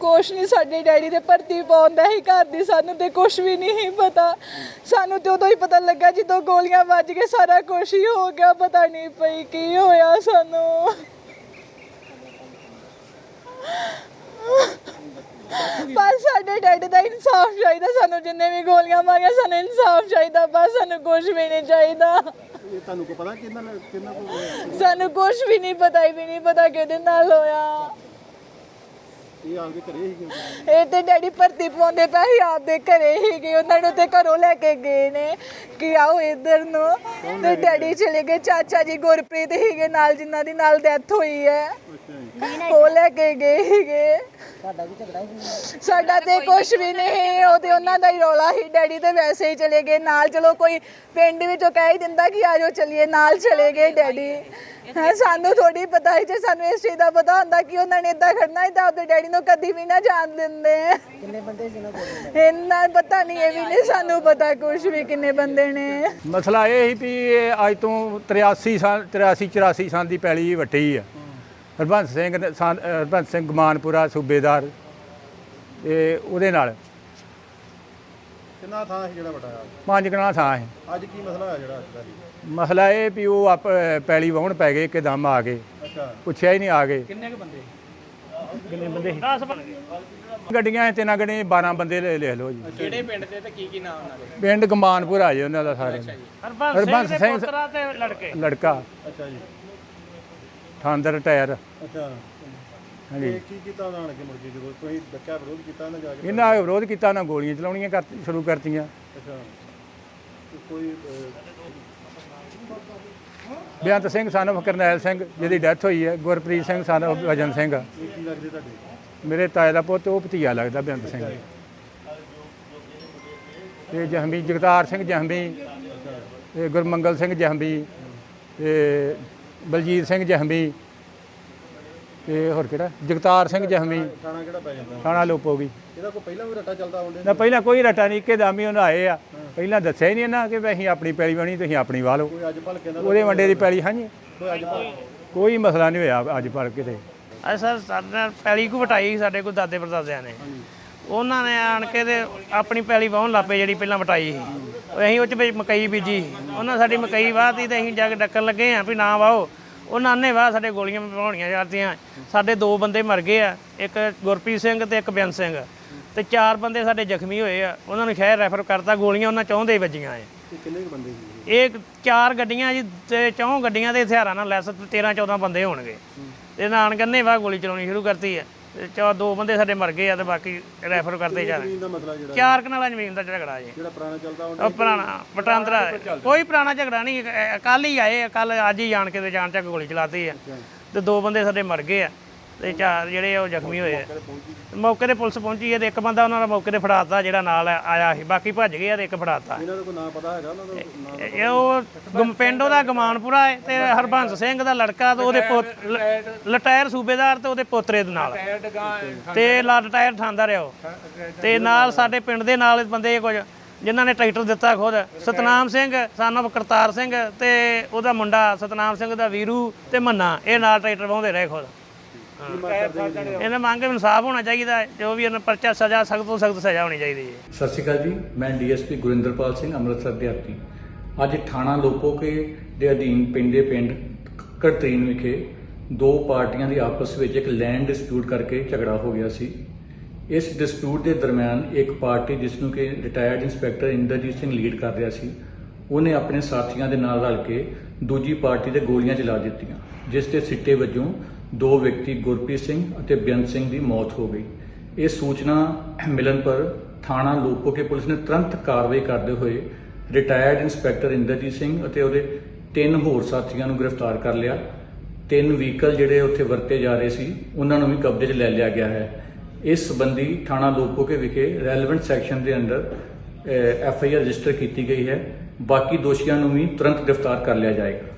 ਕੁਛ ਨਹੀਂ ਸਾਡੇ ਡੈਡੀ ਦੇ ਭਰਤੀ ਪਾਉਂਦਾ ਹੀ ਘਰ ਦੀ ਸਾਨੂੰ ਤੇ ਕੁਛ ਵੀ ਨਹੀਂ ਪਤਾ। ਸਾਨੂੰ ਤੇ ਉਦੋਂ ਹੀ ਪਤਾ ਲੱਗਾ ਜਦੋਂ ਗੋਲੀਆਂ ਵੱਜ ਕੇ ਸਾਰਾ ਕੁਛ ਹੀ ਹੋ ਗਿਆ ਪਤਾ ਨਹੀਂ ਪਈ ਕੀ ਹੋਇਆ ਸਾਨੂੰ। ਬਸ ਸਾਡੇ ਡੈਡੀ ਦਾ ਇਨਸਾਫ ਚਾਹੀਦਾ ਸਾਨੂੰ ਜਿੰਨੇ ਵੀ ਗੋਲੀਆਂ ਮਾਰੀਆਂ ਸਾਨੂੰ ਇਨਸਾਫ ਚਾਹੀਦਾ ਬਸ ਸਾਨੂੰ ਕੁਛ ਵੀ ਨਹੀਂ ਚਾਹੀਦਾ। ਇਹ ਤੁਹਾਨੂੰ ਕੋ ਪਤਾ ਕਿੰਨਾ ਕਿੰਨਾ ਕੋ? ਸਾਨੂੰ ਕੁਛ ਵੀ ਨਹੀਂ ਪਤਾ ਹੀ ਵੀ ਨਹੀਂ ਪਤਾ ਕਿਹਦੇ ਨਾਲ ਹੋਇਆ। ਇਹ ਆ ਕੇ ਘਰੇ ਹੀ ਇਹ ਤੇ ਡੈਡੀ ਭਰਤੀ ਪਾਉਂਦੇ ਪਏ ਸੀ ਆਪਦੇ ਘਰੇ ਹੀ ਗਏ। ਉਹਨਾਂ ਨੂੰ ਤੇ ਘਰੋਂ ਲੈ ਕੇ ਗਏ ਨੇ ਕਿ ਆਓ ਇੱਧਰ ਨੂੰ। ਤੇ ਡੈਡੀ ਚਲੇ ਗਏ। ਚਾਚਾ ਜੀ ਗੁਰਪ੍ਰੀਤ ਹੀਗੇ ਨਾਲ ਜਿਨ੍ਹਾਂ ਦੀ ਨਾਲ ਡੈਥ ਹੋਈ ਹੈ। ਉਹ ਲੈ ਕੇ ਗਏ ਹੀਗੇ ਸਾਡਾ ਤੇ ਕੁਝ ਵੀ ਨਹੀਂ ਉਹ ਤੇ ਉਹਨਾਂ ਦਾ ਹੀ ਰੌਲਾ ਹੀ ਡੈਡੀ ਤੇ ਵੈਸੇ ਹੀ ਚਲੇ ਗਏ ਨਾਲ ਚਲੋ ਕੋਈ ਪਿੰਡ ਵਿੱਚੋਂ ਕਹਿ ਹੀ ਦਿੰਦਾ ਕਿ ਆਜੋ ਚਲੀਏ ਨਾਲ ਚਲੇ ਗਏ ਡੈਡੀ। ਹੈਂ, ਸਾਨੂੰ ਥੋੜੀ ਪਤਾ ਹੀ ਜੇ ਸਾਨੂੰ ਇਸ ਚੀਜ਼ ਦਾ ਪਤਾ ਹੁੰਦਾ ਕਿ ਉਹਨਾਂ ਨੇ ਇਦਾਂ ਖੜਨਾ ਹੀ ਤਾਂ ਆਪਣੇ ਡੈਡੀ ਨੂੰ ਕਦੀ ਵੀ ਨਾ ਜਾਣ ਦਿੰਦੇ। ਕਿੰਨੇ ਬੰਦੇ ਸੀ ਨਾ ਇੰਨਾ ਪਤਾ ਨਹੀਂ ਇਹ ਵੀ ਨਹੀਂ ਸਾਨੂੰ ਪਤਾ ਕੁਝ ਵੀ ਕਿੰਨੇ ਬੰਦੇ ਨੇ। ਮਸਲਾ ਇਹ ਸੀ ਵੀ ਇਹ ਅੱਜ ਤੋਂ 83 ਸਾਲ 83 84 ਸਾਲ ਦੀ ਪੈਲੀ ਵੱਟੀ ਆ। ਹਰਬੰਸ ਸਿੰਘ ਨੇ ਸਾਨ- ਅ, ਹਰਬੰਸ ਸਿੰਘ ਗਮਾਨਪੁਰਾ ਸੂਬੇਦਾਰ ਤੇ ਉਹਦੇ ਨਾਲ। ਕਿੰਨਾ ਥਾਂ ਹੈ ਜਿਹੜਾ ਵੱਡਾ ਆ ਪੰਜ ਕਣਾ ਥਾਂ ਹੈ ਅੱਜ ਕੀ ਮਸਲਾ ਹੋਇਆ ਜਿਹੜਾ ਅੱਜ ਦਾ ਜੀ? ਮਸਲਾ ਇਹ ਵੀ ਉਹ ਆਪ ਪੈਲੀ ਵਾਹੁਣ ਪੈ ਗਏ ਇੱਕਦਮ ਆ ਗਏ। ਅੱਛਾ। ਪੁੱਛਿਆ ਹੀ ਨਹੀਂ ਆ ਗਏ। ਕਿੰਨੇ ਕ ਬੰਦੇ ਕਿੰਨੇ ਬੰਦੇ 10 ਗੱਡੀਆਂ ਹੈ ਤਿੰਨਾਂ ਗੱਡੀਆਂ 12 ਬੰਦੇ ਲੈ ਲਿਖ ਲਓ ਜੀ। ਕਿਹੜੇ ਪਿੰਡ ਦੇ ਤੇ ਕੀ ਕੀ ਨਾਮ ਉਹਨਾਂ ਦੇ? ਪਿੰਡ ਗਮਾਨਪੁਰਾ ਜੀ ਉਹਨਾਂ ਦਾ ਸਾਰੇ। ਹਰਬੰਸ ਸਿੰਘ ਪੁੱਤਰਾ ਤੇ ਲੜਕੇ। ਲੜਕਾ। ਅੱਛਾ ਜੀ। ਠਾਂਦਰ ਟਾਇਰ ਅੱਛਾ। ਹਾਂਜੀ। ਇਹ ਕੀ ਕੀਤਾ ਉਹਨਾਂ ਨੇ ਕਿ ਮੁੜ ਕੇ ਜਦੋਂ ਤੁਸੀਂ ਡੱਕਿਆ ਵਿਰੋਧ ਕੀਤਾ ਨਾ ਜਾ ਕੇ? ਇਹਨਾਂ ਵਿਰੋਧ ਕੀਤਾ ਨਾ ਗੋਲੀਆਂ ਚਲਾਉਣੀਆਂ ਕਰ ਸ਼ੁਰੂ ਕਰਤੀਆਂ। ਅੱਛਾ। ਤੇ ਕੋਈ ਅਹ, ਬੇਅੰਤ ਸਿੰਘ of ਕਰਨੈਲ ਸਿੰਘ ਜਿਹਦੀ ਡੈਥ ਹੋਈ ਹੈ ਗੁਰਪ੍ਰੀਤ ਸਿੰਘ of ਵਜਨ ਸਿੰਘ। ਇਹ ਕੀ ਲੱਗਦੇ ਤੁਹਾਡੇ? ਮੇਰੇ ਤਾਏ ਦਾ ਪੁੱਤ ਉਹ ਭਤੀਆ ਲੱਗਦਾ ਬੇਅੰਤ ਸਿੰਘ। ਤੇ ਜਹਮੀ ਜਗਤਾਰ ਸਿੰਘ ਜਹਮੀ ਤੇ ਗੁਰਮੰਗਲ ਸਿੰਘ ਜਹਮੀ ਤੇ ਬਲਜੀਤ ਸਿੰਘ ਜਹਮੀ ਤੇ ਹੋਰ ਕਿਹੜਾ? ਜਗਤਾਰ ਸਿੰਘ ਜਹਮੀ ਥਾਣਾ ਕਿਹੜਾ ਪੈ ਜਾਂਦਾ? ਥਾਣਾ ਲੋਪੋਗੀ ਇਹਦਾ ਕੋਈ ਪਹਿਲਾਂ ਵੀ ਰੱਟਾ ਚੱਲਦਾ ਹੁੰਦੇ ਨਾ ਪਹਿਲਾਂ ਕੋਈ ਰਟਾ ਨਹੀਂ ਇੱਕੇ ਦਾਮੀ ਉਹਨਾਂ ਆਏ ਆ। ਪਹਿਲਾਂ ਦੱਸਿਆ ਹੀ ਨਹੀਂ ਇਹਨਾਂ ਕਿ ਵੀ ਅਸੀਂ ਆਪਣੀ ਪੈਲੀ ਬਣੀ ਤੁਸੀਂ ਆਪਣੀ ਵਾਹ ਲਓ। ਕੋਈ ਅੱਜ ਭਲ ਕਹਿੰਦਾ ਉਹਦੇ ਵੰਡੇ ਦੀ ਪੈਲੀ ਹਾਂਜੀ। ਕੋਈ ਅੱਜ ਭਲ ਕੋਈ ਮਸਲਾ ਨਹੀਂ ਹੋਇਆ ਅੱਜ ਪਰ ਕਿਤੇ ਅੱਜ ਸਰ ਸਾਡੇ ਨਾਲ ਪੈਲੀ ਕੋ ਵਟਾਈ ਸਾਡੇ ਕੋ ਦਾਦੇ ਪਰਦਾਦਿਆਂ ਨੇ ਉਹਨਾਂ ਨੇ ਆਣ ਕੇ ਤੇ ਆਪਣੀ ਪੈਲੀ ਵਾਹਣ ਲੱਪੇ ਜਿਹੜੀ ਪਹਿਲਾਂ ਵਟਾਈ ਸੀ। ਅਸੀਂ ਉਹ ਚ ਵਿੱਚ ਮਕਈ ਬੀਜੀ। ਉਹਨਾਂ ਸਾਡੀ ਮਕਈ ਵਾਹਤੀ ਤੇ ਅਸੀਂ ਜਾ ਕੇ ਡੱਕਣ ਲੱਗੇ ਆ ਵੀ ਨਾ ਵਾਹੋ ਉਹਨਾਂ ਨੇ ਵਾਹ ਸਾਡੇ ਗੋਲੀਆਂ ਪਵਾਉਣੀਆਂ ਜਾਂਦੀਆਂ ਸਾਡੇ ਦੋ ਬੰਦੇ ਮਰ ਗਏ ਆ ਇੱਕ ਗੁਰਪ੍ਰੀਤ ਸਿੰਘ ਤੇ ਇੱਕ ਬਿਆਨ ਸਿੰਘ। ਤੇ ਚਾਰ ਬੰਦੇ ਸਾਡੇ ਜ਼ਖਮੀ ਹੋਏ ਆ। ਉਹਨਾਂ ਨੂੰ ਸ਼ਹਿਰ ਰੈਫਰ ਕਰਤਾ ਗੋਲੀਆਂ ਉਹਨਾਂ ਚਾਹੁੰਦੇ ਹੀ ਵੱਜੀਆਂ ਆ ਇਹ ਕਿੰਨੇ ਕੁ ਬੰਦੇ ਸੀ? ਇਹ ਚਾਰ ਗੱਡੀਆਂ ਜੀ ਤੇ ਚੌਂ ਗੱਡੀਆਂ ਦੇ ਹਥਿਆਰਾਂ ਨਾਲ ਲੈਸ 13 14 ਬੰਦੇ ਹੋਣਗੇ। ਤੇ ਨਾਨ ਕੰਨੇ ਵਾ ਗੋਲੀ ਚਲਾਉਣੀ ਸ਼ੁਰੂ ਕਰਤੀ ਹੈ ਤੇ ਚਾ ਦੋ ਬੰਦੇ ਸਾਡੇ ਮਰ ਗਏ ਆ ਤੇ ਬਾਕੀ ਰੈਫਰ ਕਰਦੇ ਜਾ ਰਹੇ। ਜ਼ਮੀਨ ਦਾ ਮਸਲਾ ਜਿਹੜਾ ਚਾਰ ਕਨਾਲਾਂ ਜ਼ਮੀਨ ਦਾ ਝਗੜਾ ਜੀ। ਜਿਹੜਾ ਪੁਰਾਣਾ ਚੱਲਦਾ ਹੁੰਦਾ ਉਹ ਪੁਰਾਣਾ ਵਟਾਂਦਰਾ। ਕੋਈ ਪੁਰਾਣਾ ਝਗੜਾ ਨਹੀਂ ਕੱਲ ਹੀ ਆਏ ਕੱਲ ਅੱਜ ਹੀ ਜਾਣ ਕੇ ਤੇ ਜਾਣ ਚੱਕ ਗੋਲੀ ਚਲਾਤੀ ਆ। ਤੇ ਦੋ ਬੰਦੇ ਸਾਡੇ ਮਰ ਗਏ ਆ। ਤੇ ਚਾਰ ਜਿਹੜੇ ਆ ਉਹ ਜ਼ਖਮੀ ਹੋਏ ਆ। ਮੌਕੇ ਤੇ ਪੁਲਿਸ ਪਹੁੰਚੀ ਹੈ ਤੇ ਇੱਕ ਬੰਦਾ ਉਹਨਾਂ ਦਾ ਮੌਕੇ ਤੇ ਫੜਾਤਾ ਜਿਹੜਾ ਨਾਲ ਆਇਆ ਸੀ। ਬਾਕੀ ਭੱਜ ਗਏ ਆ ਤੇ ਇੱਕ ਫੜਾਤਾ। ਇਹਨਾਂ ਦਾ ਕੋਈ ਨਾਂ ਪਤਾ ਹੈਗਾ? ਉਹਨਾਂ ਦਾ ਇਹ ਉਹ ਗਮ- ਪਿੰਡ ਉਹਦਾ ਗਮਾਨਪੁਰਾ ਹੈ ਤੇ ਹਰਬੰਸ ਸਿੰਘ ਦਾ ਲੜਕਾ ਤੇ ਉਹਦੇ ਪੁੱਤ ਲਟਾਇਰ ਸੂਬੇਦਾਰ ਤੇ ਉਹਦੇ ਪੋਤਰੇ ਦੇ ਨਾਲ। ਤੇ ਲਾ ਲਟਾਇਰ ਠਾਂਦਾ ਰਿਹਾ ਉਹ। ਤੇ ਨਾਲ ਸਾਡੇ ਪਿੰਡ ਦੇ ਨਾਲ ਬੰਦੇ ਕੁਝ ਜਿਨ੍ਹਾਂ ਨੇ ਟਰੈਕਟਰ ਦਿੱਤਾ ਖੁਦ। ਸਤਨਾਮ ਸਿੰਘ ਸਾਨੋ ਕਰਤਾਰ ਸਿੰਘ ਤੇ ਉਹਦਾ ਮੁੰਡਾ ਸਤਨਾਮ ਸਿੰਘ ਦਾ ਵੀਰੂ ਤੇ ਮੰਨਾ। ਇਹ ਨਾਲ ਟਰੈਕਟਰ ਵਾਹੁੰਦੇ ਰਹੇ ਖੁਦ। ਇਹਨਾਂ ਮੰਗ ਇਨਸਾਫ ਹੋਣਾ ਚਾਹੀਦਾ ਹੈ, ਜੋ ਵੀ ਇਹਨਾਂ ਪਰਚਾ ਸਜ਼ਾ ਸਖਤ ਤੋਂ ਸਖਤ ਸਜ਼ਾ ਹੋਣੀ ਚਾਹੀਦੀ ਹੈ। ਸਤਿ ਸ਼੍ਰੀ ਅਕਾਲ ਜੀ। ਮੈਂ ਡੀਐਸਪੀ ਗੁਰਿੰਦਰਪਾਲ ਸਿੰਘ ਅੰਮ੍ਰਿਤਸਰ ਦਿਹਾਤੀ ਅੱਜ ਥਾਣਾ ਲੋਪੋਕੇ ਦੇ ਅਧੀਨ ਪੈਂਦੇ ਪਿੰਡ ਕੜਤਰੀਨ ਵਿਖੇ ਦੋ ਪਾਰਟੀਆਂ ਦੀ ਆਪਸ ਵਿੱਚ ਇੱਕ ਲੈਂਡ ਡਿਸਪਿਊਟ ਕਰਕੇ ਝਗੜਾ ਹੋ ਗਿਆ ਸੀ। ਇਸ ਡਿਸਪਿਊਟ ਦੇ ਦਰਮਿਆਨ ਇੱਕ ਪਾਰਟੀ ਜਿਸ ਨੂੰ ਕਿ retired inspector Inderjit Singh lead ਕਰ ਰਿਹਾ ਸੀ ਉਹਨੇ ਆਪਣੇ ਸਾਥੀਆਂ ਦੇ ਨਾਲ ਰਲ ਕੇ ਦੂਜੀ ਪਾਰਟੀ ਤੇ ਗੋਲੀਆਂ ਚਲਾ ਦਿੱਤੀਆਂ ਜਿਸ ਦੇ ਸਿੱਟੇ ਵਜੋਂ ਦੋ ਵਿਅਕਤੀ ਗੁਰਪ੍ਰੀਤ ਸਿੰਘ ਅਤੇ ਬੇਅੰਤ ਸਿੰਘ ਦੀ ਮੌਤ ਹੋ ਗਈ। ਇਹ ਸੂਚਨਾ ਮਿਲਣ ਪਰ ਥਾਣਾ ਲੋਪੋਕੇ ਪੁਲਿਸ ਨੇ ਤੁਰੰਤ ਕਾਰਵਾਈ ਕਰਦੇ ਹੋਏ ਰਿਟਾਇਰਡ ਇੰਸਪੈਕਟਰ ਇੰਦਰਜੀਤ ਸਿੰਘ ਅਤੇ ਉਹਦੇ ਤਿੰਨ ਹੋਰ ਸਾਥੀਆਂ ਨੂੰ ਗ੍ਰਿਫਤਾਰ ਕਰ ਲਿਆ। ਤਿੰਨ ਵਹੀਕਲ ਜਿਹੜੇ ਉੱਥੇ ਵਰਤੇ ਜਾ ਰਹੇ ਸੀ, ਉਹਨਾਂ ਨੂੰ ਵੀ ਕਬਜ਼ੇ 'ਚ ਲੈ ਲਿਆ ਗਿਆ ਹੈ। ਇਸ ਸੰਬੰਧੀ ਥਾਣਾ ਲੋਪੋਕੇ ਵਿਖੇ ਰੈਲੇਵੈਂਟ ਸੈਕਸ਼ਨ ਦੇ ਅੰਦਰ ਐਫ ਆਈ ਆਰ ਰਜਿਸਟਰ ਕੀਤੀ ਗਈ ਹੈ। ਬਾਕੀ ਦੋਸ਼ੀਆਂ ਨੂੰ ਵੀ ਤੁਰੰਤ ਗ੍ਰਿਫਤਾਰ ਕਰ ਲਿਆ ਜਾਏਗਾ।